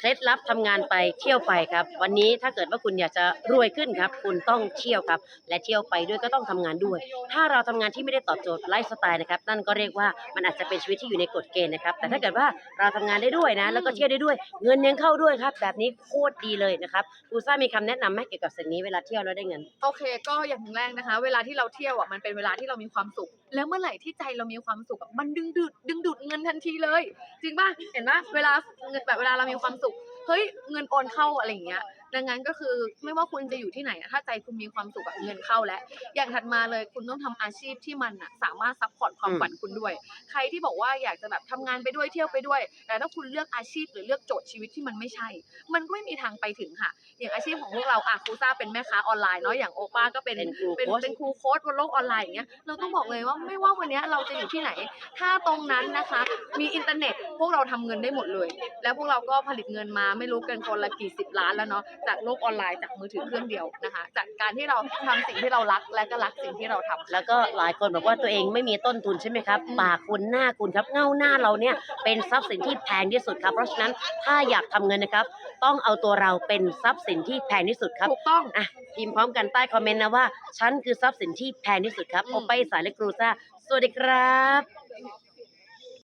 เคล็ดลับทำงานไปเที่ยวไปครับ วันนี้ถ้าเกิดว่าคุณอยากจะรวยขึ้นครับ คุณต้องเที่ยวครับ และเที่ยวไปด้วยก็ต้องทำงานด้วย ถ้าเราทำงานที่ไม่ได้ตอบโจทย์ไลฟ์สไตล์นะครับนั่นก็เรียกว่ามันอาจจะเป็นชีวิตที่อยู่ในกฎเกณฑ์นะครับแต่ถ้าเกิดว่าเราทำงานได้ด้วยนะ แล้วก็เที่ยวได้ด้วย เงินยังเข้าด้วยครับ แบบนี้โคตรดีเลยนะครับครูซ่ามีคำแนะนำไหมเกี่ยวกับสิ่งนี้เวลาเที่ยวแล้วได้เงิน โอเค ก็อย่างแรกนะคะ เวลาที่เราเที่ยวอะมันเป็นเวลาที่เรามีความสุข แล้วเมื่อไหร่ที่ใจเรามีความสุขอะมันดึงดูดดึงดูดเงินทันทีเลย จริงป่ะเห็นป่ะเวลาเงินแบบเวลาเรามีความสุขเฮ้ยเงินโอนเข้าอะไรอย่างเงี้ย ดังนั้นก็คือไม่ว่าคุณจะอยู่ที่ไหนอะถ้าใจคุณมีความสุขอะเงินเข้าแล้ว อย่างถัดมาเลยคุณต้องทำอาชีพที่มันอะสามารถซัพพอร์ตความอืมฝันคุณด้วย ใครที่บอกว่าอยากจะแบบทำงานไปด้วยเที่ยวไปด้วย แต่ถ้าคุณเลือกอาชีพหรือเลือกโจทย์ชีวิตที่มันไม่ใช่ มันก็ไม่มีทางไปถึงค่ะ อย่างอาชีพของพวกเราอะครูซ่าเป็นแม่ค้าออนไลน์เนาะอย่างโอป้าก็เป็น เป็นครูเป็นโค้ช เป็นครูโค้ดบนโลกออนไลน์อย่างเงี้ยเราต้องบอกเลยว่าไม่ว่าวันเนี้ยเราจะอยู่ที่ไหน ถ้าตรงนั้นนะคะ มีอินเทอร์เน็ต พวกเราทำเงินได้หมดเลย แล้วพวกเราก็ผลิตเงินมาไม่รู้กันคนละกี่สิบล้านแล้วเนาะจากโลกออนไลน์จากมือถือเครื่องเดียวนะคะจากการที่เราทำสิ่งที่เรารักและก็รักสิ่งที่เราทำแล้วก็หลายคนบอกว่าตัวเองไม่มีต้นทุนใช่ไหมครับอืมปากคุณหน้าคุณครับเงาหน้าเราเนี่ยเป็นทรัพย์สินที่แพงที่สุดครับ เพราะฉะนั้นถ้าอยากทำเงินนะครับ ต้องเอาตัวเราเป็นทรัพย์สินที่แพงที่สุดครับถูกต้องอะพิมพ์พร้อมกันใต้คอมเมนต์นะว่าฉันคือทรัพย์สินที่แพงที่สุดครับอืมโอไปสายและครูซ่าสวัสดีครับ